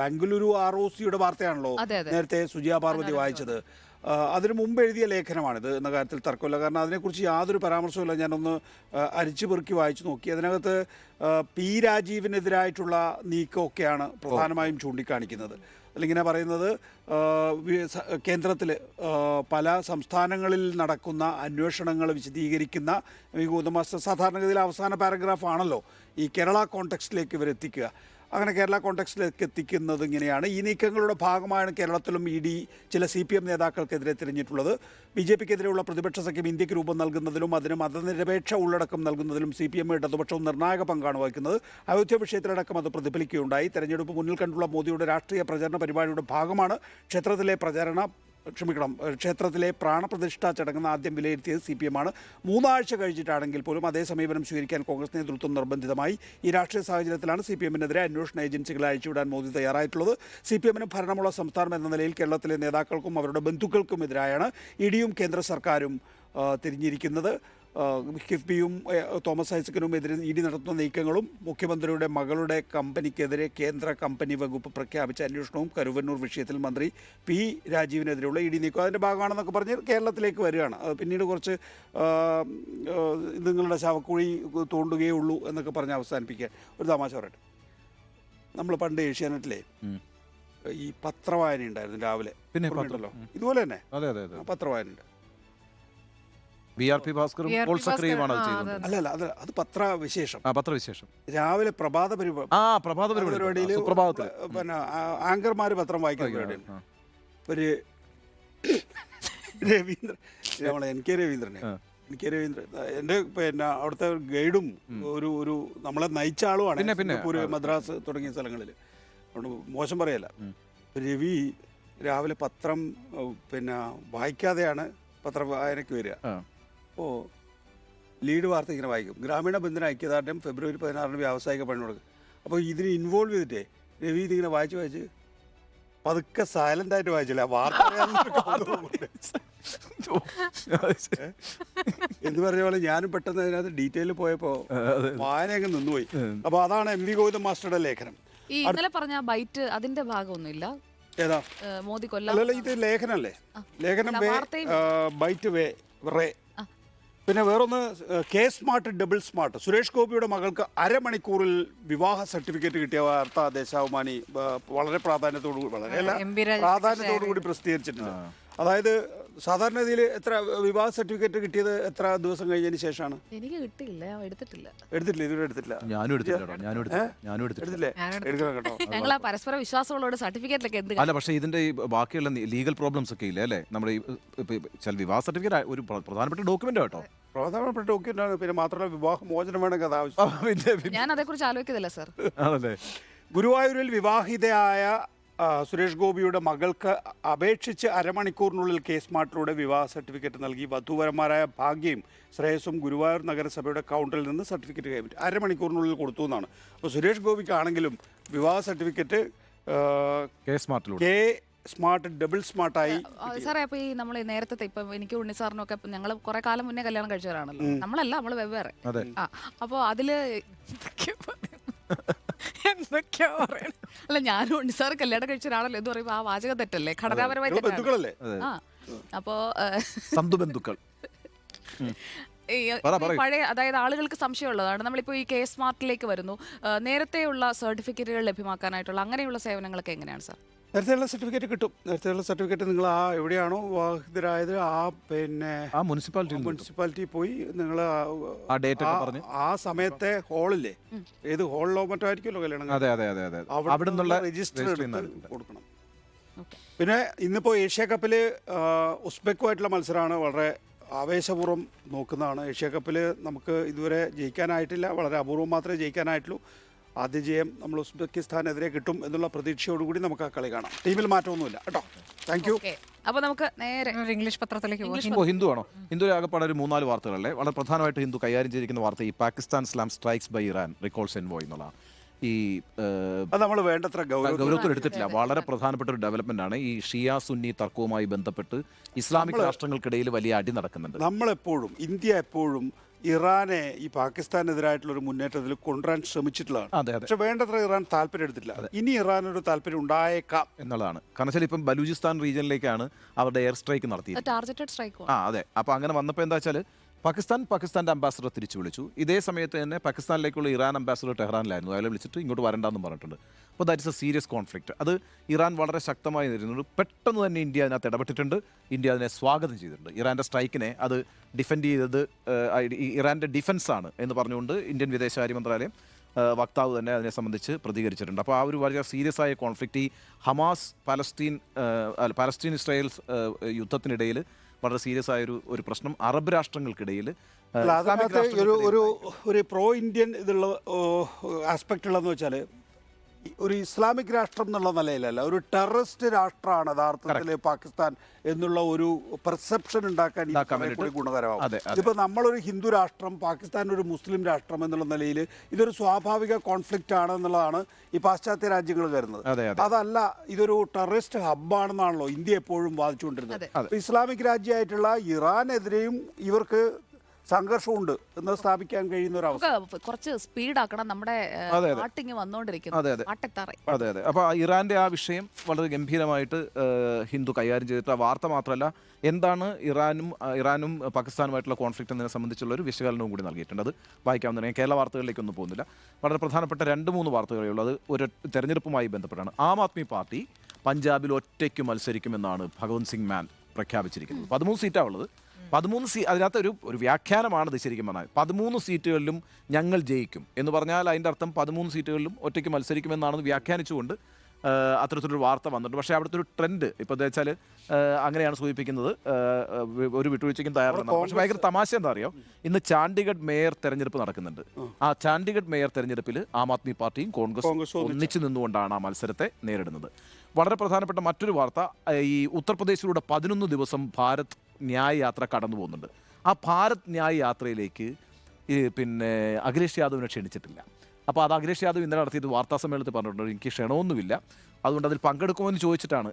ബംഗളൂരു ആർ ഒ സിയുടെ വാർത്തയാണല്ലോ. നേരത്തെ സുജിയ പാർവതി വായിച്ചത്. അതിനു മുമ്പ് എഴുതിയ ലേഖനമാണിത് എന്ന കാര്യത്തിൽ തർക്കമില്ല. കാരണം അതിനെക്കുറിച്ച് യാതൊരു പരാമർശവുമില്ല. ഞാനൊന്ന് അരിച്ചു പെറുക്കി വായിച്ചു നോക്കി. അതിനകത്ത് പി രാജീവിനെതിരായിട്ടുള്ള നീക്കമൊക്കെയാണ് പ്രധാനമായും ചൂണ്ടിക്കാണിക്കുന്നത്. അതിലിങ്ങനെ പറയുന്നത് കേന്ദ്രത്തിൽ പല സംസ്ഥാനങ്ങളിൽ നടക്കുന്ന അന്വേഷണങ്ങൾ വിശദീകരിക്കുന്ന ഗൗതമാസ്റ്റർ സാധാരണഗതിയിൽ അവസാന പാരഗ്രാഫാണല്ലോ ഈ കേരള കോണ്ടെക്സ്റ്റിലേക്ക് ഇവരെത്തിക്കുക. അങ്ങനെ കേരള കോണ്ടെക്സ്റ്റിലേക്ക് എത്തിക്കുന്നത് ഇങ്ങനെയാണ്. ഈ നീക്കങ്ങളുടെ ഭാഗമായാണ് കേരളത്തിലും ഇ ഡി ചില സി പി എം നേതാക്കൾക്കെതിരെ തിരിഞ്ഞിട്ടുള്ളത്. ബി ജെ പിക്കെതിരെയുള്ള പ്രതിപക്ഷ സഖ്യം ഇന്ത്യയ്ക്ക് രൂപം നൽകുന്നതിലും അതിന് മതനിരപേക്ഷ ഉള്ളടക്കം നൽകുന്നതിലും സി പി എം ഇടതുപക്ഷവും നിർണായക പങ്കാണ് വഹിക്കുന്നത്. അയോധ്യ വിഷയത്തിലടക്കം അത് പ്രതിഫലിക്കുകയുണ്ടായി. തെരഞ്ഞെടുപ്പ് മുന്നിൽ കണ്ടുള്ള മോദിയുടെ രാഷ്ട്രീയ പ്രചരണ പരിപാടിയുടെ ഭാഗമാണ് ക്ഷേത്രത്തിലെ പ്രചരണ ക്ഷമിക്കണം ക്ഷേത്രത്തിലെ പ്രാണപ്രതിഷ്ഠാ ചടങ്ങ് ആദ്യം വിലയിരുത്തിയത് സി പി എമ്മാണ് മൂന്നാഴ്ച കഴിഞ്ഞിട്ടാണെങ്കിൽ പോലും അതേ സമീപനം സ്വീകരിക്കാൻ കോൺഗ്രസ് നേതൃത്വം നിർബന്ധിതമായി. ഈ രാഷ്ട്രീയ സാഹചര്യത്തിലാണ് സി പി എമ്മിനെതിരെ അന്വേഷണ ഏജൻസികളെ അയച്ചുവിടാൻ മോദി തയ്യാറായിട്ടുള്ളത്. സി പി എമ്മിന് ഭരണമുള്ള സംസ്ഥാനം എന്ന നിലയിൽ കേരളത്തിലെ നേതാക്കൾക്കും അവരുടെ ബന്ധുക്കൾക്കും എതിരായാണ് ഇ ഡിയും കേന്ദ്ര സർക്കാരും തിരിഞ്ഞിരിക്കുന്നത്. കിഫ്ബിയും യും തോമസ് ഐസക്കിനും എതിരെ ഇ ഡി നടത്തുന്ന നീക്കങ്ങളും മുഖ്യമന്ത്രിയുടെ മകളുടെ കമ്പനിക്കെതിരെ കേന്ദ്ര കമ്പനി വകുപ്പ് പ്രഖ്യാപിച്ച അന്വേഷണവും കരുവന്നൂർ വിഷയത്തിൽ മന്ത്രി പി രാജീവിനെതിരെയുള്ള ഇടി നീക്കം. അതിന്റെ ഭാഗമാണെന്നൊക്കെ പറഞ്ഞ് കേരളത്തിലേക്ക് വരികയാണ്. പിന്നീട് കുറച്ച് നിങ്ങളുടെ ശവക്കുഴി തോണ്ടുകയേ ഉള്ളൂ എന്നൊക്കെ പറഞ്ഞ് അവസാനിപ്പിക്കുക ഒരു തമാശ പറയട്ടെ. നമ്മൾ പണ്ട് ഏഷ്യാനെറ്റിലെ ഈ പത്രവായന ഉണ്ടായിരുന്നു രാവിലെ. പിന്നെ ഇതുപോലെ തന്നെ? പത്രവായന ഉണ്ട് ബി ആർ പി ഭാസ്കറും പോൾ സക്രിയുമാണ് അത് ആ, ചെയ്തത് അതെ. അല്ല അല്ല അത് അത് പത്രവിശേഷം ആ പത്രവിശേഷം രാവിലെ പ്രഭാത പരിപാടി ആ പ്രഭാത പരിപാടി സുപ്രഭാതത്തിൽ പിന്നെ ആങ്കർമാർ പത്രം വായിക്കുന്ന പരിപാടി ആ. ഒരു രവീന്ദ്രൻ നമ്മളെ എൻ കെ രവീന്ദ്രനെ. ആ. എൻ കെ രവീന്ദ്രൻ എന്റെ പിന്നെ അവിടുത്തെ ഗൈഡും ഒരു ഒരു നമ്മളെ നയിച്ച ആളുമാണ് പിന്നെ, പിന്നെ. സിംഗപ്പൂര്. മദ്രാസ് തുടങ്ങിയ സ്ഥലങ്ങളിൽ അതുകൊണ്ട് മോശം പറയല്ല. രവി രാവിലെ പത്രം ഏഹ്, പിന്നെ വായിക്കാതെയാണ് പത്ര വായനയ്ക്ക് വരിക. ആ. അപ്പോൾ ലീഡ് വാർത്ത ഇങ്ങനെ വായിക്കും. ഗ്രാമീണ ബന്ധന ഐക്യദാർഢ്യം ഫെബ്രുവരി പതിനാറിന് വ്യാവസായിക പണി കൊടുക്കും. അപ്പോൾ ഇതിന് ഇൻവോൾവ് ചെയ്തിട്ടേ രവി ഇതിങ്ങനെ വായിച്ച് വായിച്ച് പതുക്കെ സൈലന്റ് ആയിട്ട് വായിച്ചില്ല? വാർത്ത. എന്ന് പറഞ്ഞ പോലെ ഞാനും പെട്ടെന്ന് അതിനകത്ത് ഡീറ്റെയിൽ പോയപ്പോൾ വായന അങ്ങ് നിന്നുപോയി. അപ്പോൾ അതാണ് എം വി ഗോവിന്ദ മാസ്റ്ററുടെ ലേഖനം. ഈ ഇന്നലെ പറഞ്ഞ ബൈറ്റ് അതിന്റെ ഭാഗമൊന്നുമില്ല. ഏതാ? മോദി കൊല്ലം. അല്ലല്ല ഇത് ലേഖനല്ലേ? ലേഖനം വേ ബൈറ്റ് വേ റേ. പിന്നെ വേറൊന്ന് K smart double smart. Suresh ഗോപിയുടെ മകൾക്ക് അരമണിക്കൂറിൽ വിവാഹ സർട്ടിഫിക്കറ്റ് കിട്ടിയ വാർത്ത ദേശാഭിമാനി വളരെ പ്രാധാന്യത്തോടു വളരെ പ്രാധാന്യത്തോടു കൂടി പ്രസിദ്ധീകരിച്ചിട്ടുണ്ട്. അതായത് സാധാരണ ഇതിൽ എത്ര വിവാഹ സർട്ടിഫിക്കറ്റ് കിട്ടിയത് എത്ര ദിവസം കഴിഞ്ഞതിന് ശേഷമാണ്? എനിക്ക് കിട്ടിയില്ല എടുത്തിട്ടില്ല. എടുത്തിട്ടില്ല ഇതുവരെ എടുത്തിട്ടില്ല. ഞാനും എടുത്തില്ല കേട്ടോ ഞാനും എടുത്തില്ല ഞാനും എടുത്തിട്ടില്ല. എടുക്കണം കേട്ടോ. ഞങ്ങൾ ആ പരസ്പര വിശ്വാസമുള്ളവരോട് സർട്ടിഫിക്കറ്റിലൊക്കെ എന്ത് അല്ല പക്ഷേ ഇതിന്റെ ഈ ബാക്കിയുള്ള ലീഗൽ പ്രോബ്ലംസ് ഒക്കെ ഇല്ലേ അല്ലേ? നമ്മുടെ ഈ ചില വിവാഹ സർട്ടിഫിക്കറ്റ് ഒരു പ്ര- പ്രധാനപ്പെട്ട ഡോക്യുമെന്റ് കേട്ടോ. പ്രധാനപ്പെട്ട ഡോക്യുമെന്റ് ആണ് പിന്നെ മാത്രമല്ല വിവാഹ മോചനം വേണമെങ്കിൽ അത് ആവശ്യം. ഞാൻ അതേക്കുറിച്ച് ആലോചിക്കുന്നില്ല സർ ആണല്ലേ? ഗുരുവായൂരിൽ വിവാഹിതയായ സുരേഷ് ഗോപിയുടെ മകൾക്ക് അപേക്ഷിച്ച് അരമണിക്കൂറിനുള്ളിൽ കേസ് മാട്ടിലൂടെ വിവാഹ സർട്ടിഫിക്കറ്റ് നൽകി. വധുവരന്മാരായ ഭാഗ്യയും ശ്രേയസും ഗുരുവായൂർ നഗരസഭയുടെ കൗണ്ടറിൽ നിന്ന് സർട്ടിഫിക്കറ്റ് കൈപ്പറ്റി അരമണിക്കൂറിനുള്ളിൽ കൊടുത്തു എന്നാണ് അപ്പോൾ സുരേഷ് ഗോപിക്കാണെങ്കിലും വിവാഹ സർട്ടിഫിക്കറ്റ് കെ സ്മാർട്ടിലൂടെ കെ സ്മാർട്ട് ഡബിൾ സ്മാർട്ടായി സാറേ അപ്പൊ ഈ നമ്മൾ നേരത്തെ ഇപ്പം എനിക്ക് ഉണ്ണി സാറിനും ഒക്കെ ഞങ്ങൾ കുറെ കാലം മുന്നേ കല്യാണം കഴിച്ചവരാണല്ലോ. നമ്മളല്ല നമ്മൾ വെവ്വേറെ. അതെ. ആ അപ്പോൾ അതിൽ എന്തൊക്കെയോ പറയുന്നു. അല്ല ഞാനും ഉണ്ട്. സാർ കല്യാണം കഴിച്ച ഒരാളല്ലേ എന്ന് പറയുമ്പോൾ ആ വാചക തെറ്റല്ലേ? ഘടനാപരമായി നിങ്ങൾ തെറ്റാണ് ബന്ധുക്കളല്ലേ? ആ. അപ്പോ ബന്ധുക്കൾ ഈ. പഴയ അതായത് ആളുകൾക്ക് സംശയമുള്ളതാണ്. നമ്മളിപ്പോൾ ഈ കെ സ്മാർട്ടിലേക്ക് വരുന്നു. നേരത്തെയുള്ള സർട്ടിഫിക്കറ്റുകൾ ലഭ്യമാക്കാനായിട്ടുള്ള അങ്ങനെയുള്ള സേവനങ്ങളൊക്കെ എങ്ങനെയാണ് സാർ? നേരത്തെയുള്ള സർട്ടിഫിക്കറ്റ് കിട്ടും. നേരത്തെയുള്ള സർട്ടിഫിക്കറ്റ് നിങ്ങൾ ആ എവിടെയാണോ വിവാഹിതരായത് ആ പിന്നെ ആ മുനിസിപ്പാലിറ്റി മുനിസിപ്പാലിറ്റി പോയി നിങ്ങൾ ആ date ഒക്കെ പറഞ്ഞ്? ആ സമയത്തെ ഹോളില്ലേ? ഏത് ഹോളിലോ മറ്റോ ആയിരിക്കുമല്ലോ കല്യാണം അതെ അതെ അതെ അതെ. അവിടെ നിന്നുള്ള രജിസ്റ്റർ കൊടുക്കണം. പിന്നെ ഇന്നിപ്പോ ഏഷ്യ കപ്പിൽ ഉസ്ബെക്കുമായിട്ടുള്ള മത്സരമാണ് വളരെ ആവേശപൂർവം നോക്കുന്നതാണ്. ഏഷ്യ കപ്പിൽ നമുക്ക് ഇതുവരെ ജയിക്കാനായിട്ടില്ല. വളരെ അപൂർവം മാത്രമേ ജയിക്കാനായിട്ടുള്ളൂ. ആദ്യ ജയം നമ്മൾ ഉസ്ബെക്കിസ്ഥാനെതിരെ കിട്ടും എന്നുള്ള പ്രതീക്ഷയോടുകൂടി നമുക്ക് ആ കളി കാണാം. ടീമിൽ മാറ്റമൊന്നുമില്ല. കേട്ടോ. താങ്ക് യു അപ്പോൾ നമുക്ക് നേരെ ഒരു ഇംഗ്ലീഷ് പത്രത്തിലേക്ക് ഹിന്ദു ആണോ? ഹിന്ദു ആകപ്പാടെ ഒരു മൂന്നാൽ വാർത്തകളല്ലേ? വളരെ പ്രധാനമായിട്ട് ഹിന്ദു കൈകാര്യം ചെയ്തിരിക്കുന്ന വാർത്ത ഈ Pakistan slam strikes by Iran recalls envoy എന്നുള്ള ഈ അത് നമ്മൾ വേണ്ടത്ര ഗൗരവം ഗൗരവത്തിൽ എടുത്തിട്ടില്ല. വളരെ പ്രധാനപ്പെട്ട ഒരു ഡെവലപ്മെന്റ് ആണ് ഈ ഷിയ സുന്നി തർക്കവുമായി ബന്ധപ്പെട്ട് ഇസ്ലാമിക് രാഷ്ട്രങ്ങൾക്കിടയിൽ വലിയ അടി നടക്കുന്നുണ്ട്. നമ്മളെപ്പോഴും ഇന്ത്യ എപ്പോഴും ഇറാനെ ഈ പാകിസ്ഥാനെതിരായിട്ടുള്ള ഒരു മുന്നേറ്റത്തിൽ കൊണ്ടുവരാൻ ശ്രമിച്ചിട്ടുള്ളതാണ്. അതെ അതെ. പക്ഷെ വേണ്ടത്ര ഇറാൻ താല്പര്യം എടുത്തിട്ടില്ല ഇനി ഇറാനൊരു താല്പര്യം ഉണ്ടായേക്കാം. എന്നുള്ളതാണ്. കാരണം വെച്ചാൽ ഇപ്പം ബലൂചിസ്ഥാൻ റീജിയനിലേക്കാണ് അവരുടെ എയർ സ്ട്രൈക്ക് നടത്തിയത് ടാർഗറ്റഡ് സ്ട്രൈക്ക് ആ അതെ. അപ്പൊ അങ്ങനെ വന്നപ്പോൾ എന്താ വെച്ചാൽ പാകിസ്ഥാൻ പാകിസ്ഥാന്റെ അംബാസഡർ തിരിച്ചു വിളിച്ചു. ഇതേ സമയത്ത് തന്നെ പാകിസ്ഥാനിലേക്കുള്ള ഇറാൻ അംബാസഡർ ടെഹ്റാനിലായിരുന്നു. അയാളെ വിളിച്ചിട്ട് ഇങ്ങോട്ട് വരണ്ടെന്നും പറഞ്ഞിട്ടുണ്ട്. അപ്പോൾ that is a serious conflict അത് ഇറാൻ വളരെ ശക്തമായി നേരിടുന്നുണ്ട്. പെട്ടെന്ന് തന്നെ ഇന്ത്യ അതിനകത്ത് ഇടപെട്ടിട്ടുണ്ട്. ഇന്ത്യ അതിനെ സ്വാഗതം ചെയ്തിട്ടുണ്ട്. ഇറാന്റെ സ്ട്രൈക്കിനെ അത് ഡിഫെൻഡ് ചെയ്തത് ഇറാന്റെ ഡിഫൻസാണ് എന്ന് പറഞ്ഞുകൊണ്ട് ഇന്ത്യൻ വിദേശകാര്യ മന്ത്രാലയം വക്താവ് തന്നെ അതിനെ സംബന്ധിച്ച് പ്രതികരിച്ചിട്ടുണ്ട്. അപ്പോൾ ആ ഒരു വളരെ സീരിയസ് ആയ കോൺഫ്ലിക്റ്റ് ഈ ഹമാസ് പലസ്തീൻ പലസ്തീൻ ഇസ്രായേൽ യുദ്ധത്തിനിടയിൽ വളരെ സീരിയസ് ആയൊരു ഒരു ഒരു പ്രശ്നം അറബ് രാഷ്ട്രങ്ങൾക്കിടയിൽ ഒരു ഒരു ഒരു പ്രോ ഇന്ത്യൻ ഇതുള്ള ആസ്പെക്റ്റ് ഉള്ളതെന്ന് വെച്ചാൽ ഒരു ഇസ്ലാമിക് രാഷ്ട്രം എന്നുള്ള നിലയിലല്ല ഒരു ടെററിസ്റ്റ് രാഷ്ട്രമാണ് യഥാർത്ഥത്തിൽ പാകിസ്ഥാൻ എന്നുള്ള ഒരു പെർസെപ്ഷൻ ഉണ്ടാക്കാൻ കൂടി ഗുണകരമാവും. ഇതിപ്പോൾ നമ്മളൊരു ഹിന്ദു രാഷ്ട്രം പാകിസ്ഥാൻ ഒരു മുസ്ലിം രാഷ്ട്രം എന്നുള്ള നിലയിൽ ഇതൊരു സ്വാഭാവിക കോൺഫ്ലിക്റ്റ് ആണ് എന്നുള്ളതാണ് ഈ പാശ്ചാത്യ രാജ്യങ്ങൾ കരുതുന്നത് അതെ, അതെ. അതല്ല ഇതൊരു ടെററിസ്റ്റ് ഹബ്ബാണെന്നാണല്ലോ ഇന്ത്യ എപ്പോഴും വാദിച്ചുകൊണ്ടിരുന്നത്. ഇസ്ലാമിക് രാജ്യമായിട്ടുള്ള ഇറാനെതിരെയും ഇവർക്ക് സംഘർഷമുണ്ട് എന്ന് സ്ഥാപിക്കാൻ കഴിയുന്ന ഒരു അവസ്ഥ കുറച്ച് സ്പീഡ് ആക്കണം നമ്മുടെ അതെ, അതെ. പാട്ടിങ് അപ്പോൾ ഇറാന്റെ ആ വിഷയം വളരെ ഗംഭീരമായിട്ട് ഹിന്ദു കൈകാര്യം ചെയ്തിട്ട് ആ വാർത്ത മാത്രമല്ല എന്താണ് ഇറാനും ഇറാനും പാകിസ്ഥാനുമായിട്ടുള്ള കോൺഫ്ലിക്റ്റ് എന്നതിനെ സംബന്ധിച്ചുള്ള ഒരു വിശകലനവും കൂടി നൽകിയിട്ടുണ്ട്. അത് വായിക്കാവുന്ന കേരള കേരള വാർത്തകളിലേക്കൊന്നും പോകുന്നില്ല. വളരെ പ്രധാനപ്പെട്ട രണ്ട് മൂന്ന് വാർത്തകളേ ഉള്ളൂ. അത് ഒരു തെരഞ്ഞെടുപ്പുമായി ബന്ധപ്പെട്ടാണ്. ആം ആദ്മി പാർട്ടി പഞ്ചാബിൽ ഒറ്റയ്ക്ക് മത്സരിക്കുമെന്നാണ് ഭഗവന്ത് സിംഗ് മാൻ പ്രഖ്യാപിച്ചിരിക്കുന്നത്. പതിമൂന്ന് സീറ്റാണ് ഉള്ളത്. പതിമൂന്ന് സീ അതിനകത്ത് ഒരു ഒരു വ്യാഖ്യാനമാണ് ഇത് ശരിക്കും പറഞ്ഞാൽ. പതിമൂന്ന് സീറ്റുകളിലും ഞങ്ങൾ ജയിക്കും. എന്ന് പറഞ്ഞാൽ അതിന്റെ അർത്ഥം പതിമൂന്ന് സീറ്റുകളിലും ഒറ്റയ്ക്ക് മത്സരിക്കുമെന്നാണെന്ന് വ്യാഖ്യാനിച്ചുകൊണ്ട് അത്തരത്തിലൊരു വാർത്ത വന്നിട്ടുണ്ട്. പക്ഷേ അവിടുത്തെ ഒരു ട്രെൻഡ് ഇപ്പോൾ എന്താ വെച്ചാൽ അങ്ങനെയാണ് സൂചിപ്പിക്കുന്നത്. ഒരു വിട്ടുവീഴ്ചയ്ക്കും തയ്യാറാണ് പക്ഷേ ഭയങ്കര തമാശ എന്താ അറിയോ? ഇന്ന് ചാണ്ഡിഗഡ് മേയർ തെരഞ്ഞെടുപ്പ് നടക്കുന്നുണ്ട്. ആ. ചാണ്ഡിഗഡ് മേയർ തെരഞ്ഞെടുപ്പിൽ ആം ആദ്മി പാർട്ടിയും കോൺഗ്രസും ഒന്നിച്ചു. നിന്നുകൊണ്ടാണ് ആ മത്സരത്തെ നേരിടുന്നത്. വളരെ പ്രധാനപ്പെട്ട മറ്റൊരു വാർത്ത ഈ ഉത്തർപ്രദേശിലൂടെ പതിനൊന്ന് ദിവസം ഭാരത് ന്യായ് യാത്ര കടന്നു പോകുന്നുണ്ട്. ആ ഭാരത് ന്യായ് യാത്രയിലേക്ക് പിന്നെ അഖിലേഷ് യാദവിനെ ക്ഷണിച്ചിട്ടില്ല. അപ്പോൾ അത് അഖിലേഷ് യാദവ് ഇന്നലെ നടത്തിയത് വാർത്താ സമ്മേളനത്തിൽ പറഞ്ഞിട്ടുണ്ട്. എനിക്ക് ക്ഷണമൊന്നുമില്ല. അതുകൊണ്ട് അതിൽ പങ്കെടുക്കുമോ എന്ന് ചോദിച്ചിട്ടാണ്.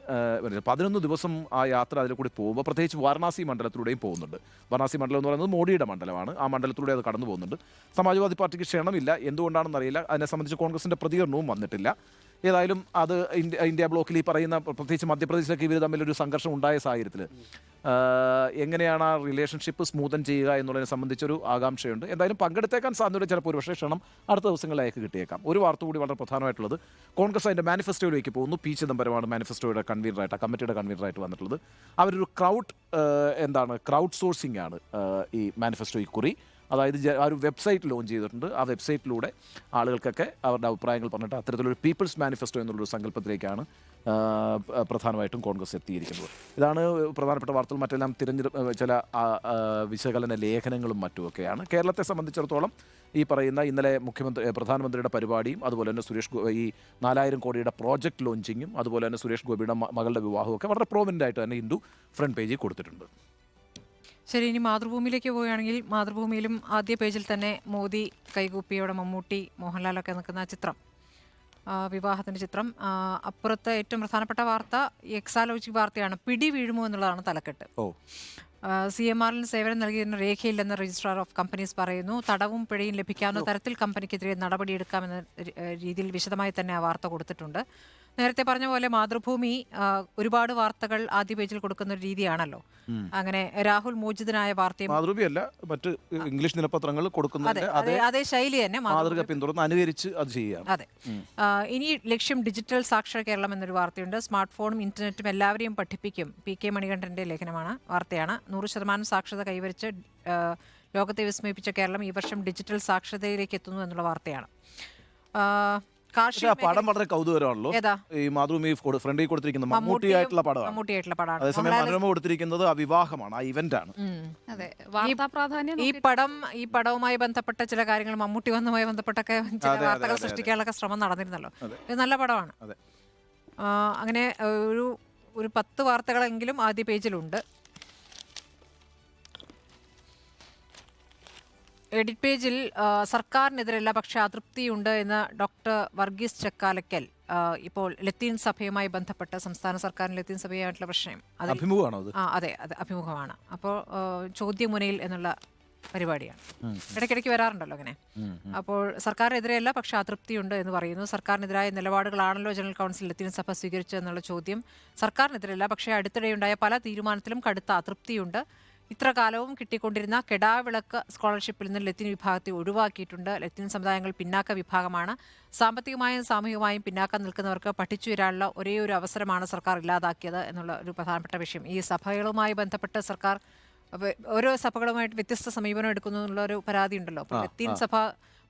പതിനൊന്ന് ദിവസം ആ യാത്ര അതിൽ കൂടി പോകുമ്പോൾ പ്രത്യേകിച്ച് വാരണാസി മണ്ഡലത്തിലൂടെയും പോകുന്നുണ്ട്. വാരണാസി മണ്ഡലം എന്ന് പറയുന്നത് മോഡിയുടെ മണ്ഡലമാണ്. ആ മണ്ഡലത്തിലൂടെ അത് കടന്നു പോകുന്നുണ്ട്. സമാജ്വാദി പാർട്ടിക്ക് ക്ഷണമില്ല. എന്തുകൊണ്ടാണെന്ന് അറിയില്ല അതിനെ സംബന്ധിച്ച് കോൺഗ്രസിന്റെ പ്രതികരണവും വന്നിട്ടില്ല. ഏതായാലും അത് ഇന്ത്യ ഇന്ത്യ ബ്ലോക്കിൽ ഈ പറയുന്ന പ്രത്യേകിച്ച് മധ്യപ്രദേശിലൊക്കെ ഇവർ തമ്മിലൊരു സംഘർഷം ഉണ്ടായ സാഹചര്യത്തിൽ എങ്ങനെയാണ് ആ റിലേഷൻഷിപ്പ് സ്മൂതൻ ചെയ്യുക എന്നുള്ളതിനെ സംബന്ധിച്ചൊരു ആകാംക്ഷയുണ്ട്. എന്തായാലും പങ്കെടുത്തേക്കാൻ സാധ്യത ചിലപ്പോൾ ഒരു പക്ഷേ ക്ഷണം അടുത്ത ദിവസങ്ങളിലേക്ക് കിട്ടിയേക്കാം. ഒരു വാർത്ത കൂടി വളരെ പ്രധാനമായിട്ടുള്ളത് കോൺഗ്രസ് അതിന്റെ മാനിഫെസ്റ്റോയിലേക്ക് പോകുന്നു. പി ചിദംബരമാണ് മാനിഫെസ്റ്റോയുടെ കൺവീനറായിട്ട് കമ്മിറ്റിയുടെ കൺവീനറായിട്ട് വന്നിട്ടുള്ളത്. അവരൊരു ക്രൗഡ് എന്താണ് ക്രൗഡ് സോഴ്സിംഗ് ആണ് ഈ മാനിഫെസ്റ്റോ ഇക്കുറി അതായത് ആ ഒരു വെബ്സൈറ്റ് ലോഞ്ച് ചെയ്തിട്ടുണ്ട്. ആ വെബ്സൈറ്റിലൂടെ ആളുകൾക്കൊക്കെ അവരുടെ അഭിപ്രായങ്ങൾ പറഞ്ഞിട്ട് അത്തരത്തിലൊരു പീപ്പിൾസ് മാനിഫെസ്റ്റോ എന്നുള്ളൊരു സങ്കല്പത്തിലേക്കാണ് പ്രധാനമായിട്ടും കോൺഗ്രസ് എത്തിയിരിക്കുന്നത്. ഇതാണ് പ്രധാനപ്പെട്ട വാർത്തകൾ. മറ്റെല്ലാം തിരഞ്ഞെടുപ്പ് ചില വിശകലന ലേഖനങ്ങളും മറ്റുമൊക്കെയാണ്. കേരളത്തെ സംബന്ധിച്ചിടത്തോളം ഈ പറയുന്ന ഇന്നലെ മുഖ്യമന്ത്രി പ്രധാനമന്ത്രിയുടെ പരിപാടിയും അതുപോലെ തന്നെ സുരേഷ് ഈ നാലായിരം കോടിയുടെ പ്രോജക്റ്റ് ലോഞ്ചിങ്ങും അതുപോലെ തന്നെ സുരേഷ് ഗോപിയുടെ മകളുടെ വിവാഹവും ഒക്കെ വളരെ പ്രോമിനന്റ് ആയിട്ട് തന്നെ ഹിന്ദു ഫ്രണ്ട് പേജിൽ കൊടുത്തിട്ടുണ്ട്. ശരി ഇനി മാതൃഭൂമിയിലേക്ക് പോവുകയാണെങ്കിൽ മാതൃഭൂമിയിലും ആദ്യ പേജിൽ തന്നെ മോദി കൈകൂപ്പിയോടെ മമ്മൂട്ടി മോഹൻലാലൊക്കെ നിൽക്കുന്ന ചിത്രം. വിവാഹത്തിന്റെ ചിത്രം. അപ്പുറത്തെ ഏറ്റവും പ്രധാനപ്പെട്ട വാർത്ത എക്സാലോജിക് വാർത്തയാണ് പിടി വീഴുമോ എന്നുള്ളതാണ് തലക്കെട്ട്. ഓ. സി എം ആറിൽ സേവനം നൽകിയിരുന്ന രേഖയില്ലെന്ന് രജിസ്ട്രാർ ഓഫ് കമ്പനീസ് പറയുന്നു. തടവും പിഴയും ലഭിക്കാവുന്ന തരത്തിൽ കമ്പനിക്കെതിരെ നടപടിയെടുക്കാമെന്ന രീതിയിൽ വിശദമായി തന്നെ ആ വാർത്ത കൊടുത്തിട്ടുണ്ട്. നേരത്തെ പറഞ്ഞ പോലെ മാതൃഭൂമി ഒരുപാട് വാർത്തകൾ ആദ്യ പേജിൽ കൊടുക്കുന്ന ഒരു രീതിയാണല്ലോ. അങ്ങനെ രാഹുൽ മോചിതനായ വാർത്തയും മാതൃഭൂമിയല്ല മറ്റ് ഇംഗ്ലീഷ് ദിനപത്രങ്ങൾ അതെ അതെ അതേ അതേ ശൈലി തന്നെ മാതൃഭൂമി. മാതൃക പിന്തുടർന്ന് അനുകരിച്ച് അത് ചെയ്യാം. അതെ. ഇനി ലക്ഷ്യം ഡിജിറ്റൽ സാക്ഷര കേരളം എന്നൊരു വാർത്തയുണ്ട്. സ്മാർട്ട് ഫോണും ഇന്റർനെറ്റും എല്ലാവരെയും പഠിപ്പിക്കും. പി കെ മണികണ്ഠന്റെ ലേഖനമാണ് വാർത്തയാണ്. നൂറ് ശതമാനം സാക്ഷരത കൈവരിച്ച് ലോകത്തെ വിസ്മയിപ്പിച്ച കേരളം ഈ വർഷം ഡിജിറ്റൽ സാക്ഷരതയിലേക്ക് എത്തുന്നു എന്നുള്ള വാർത്തയാണ്. പക്ഷേ ആ പടം വളരെ കൗതുകരമാണല്ലോ ഏതാ? ഈ മാതൃഭൂമി ഫ്രണ്ടിൽ കൊടുത്തിരിക്കുന്ന മമ്മൂട്ടിയും- മമ്മൂട്ടിയായിട്ടുള്ള പടമാണ്. മമ്മൂട്ടിയായിട്ടുള്ള പടമാണ്. അതേസമയം മനോരമ കൊടുത്തിരിക്കുന്നത് ആ വിവാഹമാണ് ആ ഇവന്റ് ആണ് അതെ വാർത്താ പ്രാധാന്യം ഈ പടം ഈ പടവുമായി ബന്ധപ്പെട്ട ചില കാര്യങ്ങൾ മമ്മൂട്ടി വന്നുമായി ബന്ധപ്പെട്ടൊക്കെ ചില അതെ, വാർത്തകൾ അതെ, സൃഷ്ടിക്കാനുള്ള ശ്രമം നടന്നിരുന്നല്ലോ. അതെ. ഇത് നല്ല പടമാണ്. അതെ. ആ, അങ്ങനെ ഒരു ഒരു പത്ത് വാർത്തകളെങ്കിലും ആദ്യ പേജിലുണ്ട്. എഡിറ്റ് പേജിൽ സർക്കാരിനെതിരെ സർക്കാരിനെതിരല്ല പക്ഷേ അതൃപ്തിയുണ്ട് എന്ന് ഡോക്ടർ വർഗീസ് ചക്കാലക്കൽ ഇപ്പോൾ ലത്തീൻ സഭയുമായി ബന്ധപ്പെട്ട് സംസ്ഥാന സർക്കാരിന് ലത്തീൻ സഭയുമായിട്ടുള്ള പ്രശ്നം. അഭിമുഖമാണോ ആ അതെ അതെ അഭിമുഖമാണ്. അപ്പോൾ ചോദ്യമുനയിൽ എന്നുള്ള പരിപാടിയാണ്. ഇടയ്ക്കിടയ്ക്ക് വരാറുണ്ടല്ലോ അങ്ങനെ. അപ്പോൾ സർക്കാരിനെതിരെയല്ല പക്ഷേ അതൃപ്തിയുണ്ട് എന്ന് പറയുന്നു. സർക്കാരിനെതിരായ നിലപാടുകളാണല്ലോ ജനറൽ കൗൺസിൽ ലത്തീൻ സഭ സ്വീകരിച്ചതെന്നുള്ള ചോദ്യം സർക്കാരിനെതിരല്ല പക്ഷേ അടുത്തിടെയുണ്ടായ പല തീരുമാനത്തിലും കടുത്ത അതൃപ്തിയുണ്ട്. ഇത്ര കാലവും കിട്ടിക്കൊണ്ടിരുന്ന കെടാവിളക്ക് സ്കോളർഷിപ്പിൽ നിന്ന് ലത്തിൻ വിഭാഗത്തെ ഒഴിവാക്കിയിട്ടുണ്ട്. ലത്തിൻ സമുദായങ്ങൾ പിന്നാക്ക വിഭാഗമാണ്. സാമ്പത്തികമായും സാമൂഹികമായും പിന്നാക്കം നിൽക്കുന്നവർക്ക് പഠിച്ചു വരാനുള്ള ഒരേ ഒരു അവസരമാണ് സർക്കാർ ഇല്ലാതാക്കിയത് എന്നുള്ള ഒരു പ്രധാനപ്പെട്ട വിഷയം. ഈ സഭകളുമായി ബന്ധപ്പെട്ട് സർക്കാർ ഓരോ സഭകളുമായിട്ട് വ്യത്യസ്ത സമീപനം എടുക്കുന്നു എന്നുള്ള ഒരു പരാതി ഉണ്ടല്ലോ. അപ്പോൾ ലത്തീൻ സഭ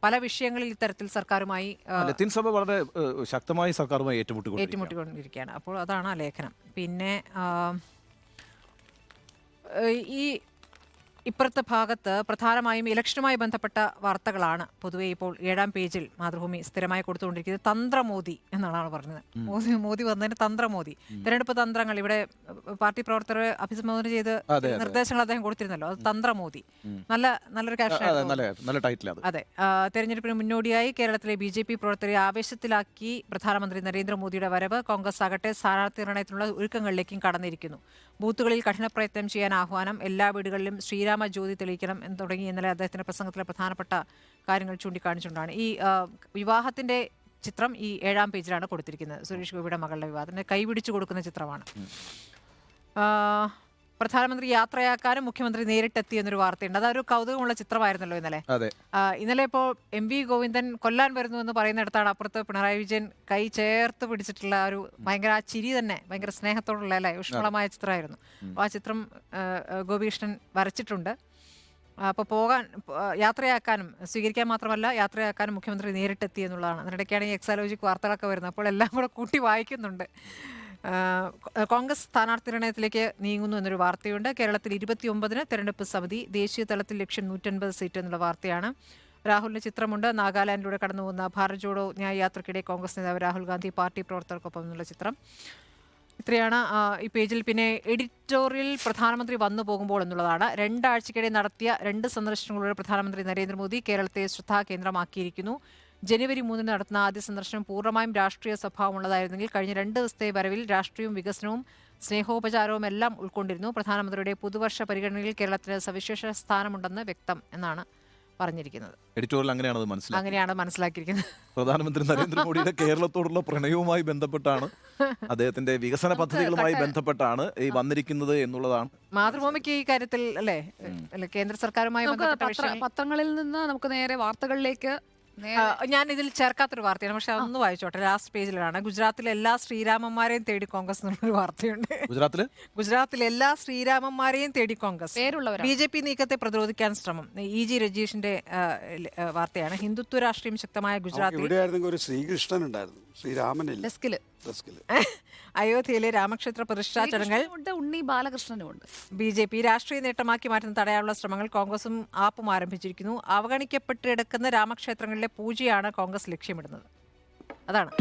പല വിഷയങ്ങളിൽ ഇത്തരത്തിൽ സർക്കാരുമായി ലത്തിൻ സഭ വളരെ ശക്തമായി സർക്കാരുമായി ഏറ്റുമുട്ടിക്കൊണ്ടിരിക്കുകയാണ്. ഏറ്റുമുട്ടിക്കൊണ്ടിരിക്കുകയാണ്. അപ്പോൾ അതാണ് ആ ലേഖനം. പിന്നെ ആ, ഏഹ് ഈ ഇപ്പുറത്തെ ഭാഗത്ത് പ്രധാനമായും ഇലക്ഷനുമായി ബന്ധപ്പെട്ട വാർത്തകളാണ്. പൊതുവെ ഇപ്പോൾ ഏഴാം പേജിൽ മാതൃഭൂമി സ്ഥിരമായി കൊടുത്തുകൊണ്ടിരിക്കുന്നത് തന്ത്രമോദി എന്നാണ് പറഞ്ഞത്. മോദി മോദി വന്നതിന് തന്ത്രമോദി. തെരഞ്ഞെടുപ്പ് തന്ത്രങ്ങൾ ഇവിടെ പാർട്ടി പ്രവർത്തകരെ അഭിസംബോധന ചെയ്ത് നിർദ്ദേശങ്ങൾ അദ്ദേഹം കൊടുത്തിരുന്നല്ലോ. അത് തന്ത്രമോദി. നല്ല നല്ലൊരു അതെ തെരഞ്ഞെടുപ്പിന് മുന്നോടിയായി കേരളത്തിലെ ബി ജെ പി പ്രവർത്തകരെ ആവേശത്തിലാക്കി പ്രധാനമന്ത്രി നരേന്ദ്രമോദിയുടെ വരവ് കോൺഗ്രസ് ആകട്ടെ സ്ഥാനാർത്ഥി നിർണയത്തിനുള്ള ഒരുക്കങ്ങളിലേക്കും കടന്നിരിക്കുന്നു. ബൂത്തുകളിൽ കഠിന പ്രയത്നം ചെയ്യാൻ ആഹ്വാനം എല്ലാ വീടുകളിലും ശ്രീരാമ ജ്യോതി തെളിയിക്കണം എന്ന് തുടങ്ങി ഇന്നലെ അദ്ദേഹത്തിന്റെ പ്രസംഗത്തിലെ പ്രധാനപ്പെട്ട കാര്യങ്ങൾ ചൂണ്ടിക്കാണിച്ചുകൊണ്ടാണ്. ഈ വിവാഹത്തിന്റെ ചിത്രം ഈ ഏഴാം പേജിലാണ് കൊടുത്തിരിക്കുന്നത്. സുരേഷ് ഗോപിയുടെ മകളുടെ വിവാഹത്തിന് കൈപിടിച്ച് കൊടുക്കുന്ന ചിത്രമാണ്. പ്രധാനമന്ത്രി യാത്രയാക്കാനും മുഖ്യമന്ത്രി നേരിട്ടെത്തി എന്നൊരു വാർത്തയുണ്ട്. അതൊരു കൗതുകമുള്ള ചിത്രമായിരുന്നല്ലോ ഇന്നലെ. ഇന്നലെ ഇപ്പോൾ എം വി ഗോവിന്ദൻ കൊല്ലാൻ വരുന്നു എന്ന് പറയുന്നിടത്താണ് അപ്പുറത്ത് പിണറായി വിജയൻ കൈ ചേർത്ത് പിടിച്ചിട്ടുള്ള ഒരു ഭയങ്കര ആ ചിരി തന്നെ ഭയങ്കര സ്നേഹത്തോടുള്ള അല്ലേ? ഊഷ്മളമായ ചിത്രമായിരുന്നു. ആ ചിത്രം ഗോപികൃഷ്ണൻ വരച്ചിട്ടുണ്ട്. അപ്പോൾ പോകാൻ യാത്രയാക്കാനും സ്വീകരിക്കാൻ മാത്രമല്ല യാത്രയാക്കാനും മുഖ്യമന്ത്രി നേരിട്ടെത്തി എന്നുള്ളതാണ്. അതിനിടയ്ക്കാണ് ഈ എക്സാലോജിക് വാർത്തകളൊക്കെ വരുന്നത്. അപ്പോൾ എല്ലാം കൂടെ കൂട്ടി വായിക്കുന്നുണ്ട്. കോൺഗ്രസ് സ്ഥാനാർത്ഥി നിർണയത്തിലേക്ക് നീങ്ങുന്നു എന്നൊരു വാർത്തയുണ്ട്. കേരളത്തിൽ ഇരുപത്തിയൊമ്പതിന് തെരഞ്ഞെടുപ്പ് സമിതി ദേശീയ തലത്തിൽ ലക്ഷ്യം നൂറ്റൻപത് സീറ്റ് എന്നുള്ള വാർത്തയാണ്. രാഹുലിന്റെ ചിത്രമുണ്ട്. നാഗാലാൻഡിലൂടെ കടന്നു പോകുന്ന ഭാരത് ജോഡോ ന്യായ യാത്രയ്ക്കിടെ കോൺഗ്രസ് നേതാവ് രാഹുൽ ഗാന്ധി പാർട്ടി പ്രവർത്തകർക്കൊപ്പം എന്നുള്ള ചിത്രം. ഇത്രയാണ് ഈ പേജിൽ. പിന്നെ എഡിറ്റോറിയൽ പ്രധാനമന്ത്രി വന്നു പോകുമ്പോൾ എന്നുള്ളതാണ്. രണ്ടാഴ്ചക്കിടെ നടത്തിയ രണ്ട് സന്ദർശനങ്ങളിലൂടെ പ്രധാനമന്ത്രി നരേന്ദ്രമോദി കേരളത്തെ ശ്രദ്ധാകേന്ദ്രമാക്കിയിരിക്കുന്നു. ജനുവരി മൂന്നിന് നടത്തുന്ന ആദ്യ സന്ദർശനം പൂർണമായും രാഷ്ട്രീയ സ്വഭാവമുള്ളതായിരുന്നെങ്കിൽ കഴിഞ്ഞ രണ്ട് ദിവസത്തെ വരവിൽ രാഷ്ട്രീയവും വികസനവും സ്നേഹോപചാരവും എല്ലാം ഉൾക്കൊണ്ടിരുന്നു. പ്രധാനമന്ത്രിയുടെ പുതുവർഷ പരിഗണനയിൽ കേരളത്തിന് സവിശേഷ സ്ഥാനമുണ്ടെന്ന് വ്യക്തം എന്നാണ് പറഞ്ഞിരിക്കുന്നത്. എഡിറ്റോറിയൽ അങ്ങനെയാണ് അത് മനസ്സിലാക്കുന്നത് അങ്ങനെയാണ് മനസ്സിലാക്കിയിരിക്കുന്നത്. പ്രധാനമന്ത്രി നരേന്ദ്രമോദിയുടെ കേരളത്തോടുള്ള പ്രണയവുമായി ബന്ധപ്പെട്ടാണ്. അദ്ദേഹത്തിന്റെ വികസന പദ്ധതികളുമായി ബന്ധപ്പെട്ടാണ് ഈ വന്നിരിക്കുന്നത് എന്നുള്ളതാണ്. മാതൃഭൂമിക്ക് ഈ കാര്യത്തിൽ അല്ലേ? അല്ലെ കേന്ദ്ര സർക്കാരുമായി ബന്ധപ്പെട്ട പത്രങ്ങളിൽ നിന്ന് നമുക്ക് നേരെ വാർത്തകളിലേക്ക് ഞാൻ ഇതിൽ ചേർക്കാത്തൊരു വാർത്തയാണ്. പക്ഷെ അതൊന്ന് വായിച്ചോട്ടെ. ലാസ്റ്റ് പേജിലാണ് ഗുജറാത്തിലെ എല്ലാ ശ്രീരാമന്മാരെയും തേടി കോൺഗ്രസ് എന്നുള്ളൊരു വാർത്തയുണ്ട്. ഗുജറാത്തിൽ ഗുജറാത്തിലെ എല്ലാ ശ്രീരാമന്മാരെയും തേടി കോൺഗ്രസ്. ബി ജെ പി നീക്കത്തെ പ്രതിരോധിക്കാൻ ശ്രമം. ഇ ജി രജീഷിന്റെ വാർത്തയാണ്. ഹിന്ദുത്വ രാഷ്ട്രീയം ശക്തമായ ഗുജറാത്തിൽ ഒരു ശ്രീകൃഷ്ണൻ ഉണ്ടായിരുന്നു. ശ്രീരാമനില്ല. ഡെസ്കിൽ. അയോധ്യയിലെ രാമക്ഷേത്ര പ്രതിഷ്ഠാ ചടങ്ങിൽ ഉണ്ട് ഉണ്ണി ബാലകൃഷ്ണനും ഉണ്ട്. ബി ജെ പി രാഷ്ട്രീയ നേട്ടമാക്കി മാറ്റുന്ന തടയാനുള്ള ശ്രമങ്ങൾ കോൺഗ്രസും ആപ്പും ആരംഭിച്ചിരിക്കുന്നു. അവഗണിക്കപ്പെട്ട് കിടക്കുന്ന രാമക്ഷേത്രങ്ങളിലെ പൂജയാണ് കോൺഗ്രസ് ലക്ഷ്യമിടുന്നത്. അതാണ്.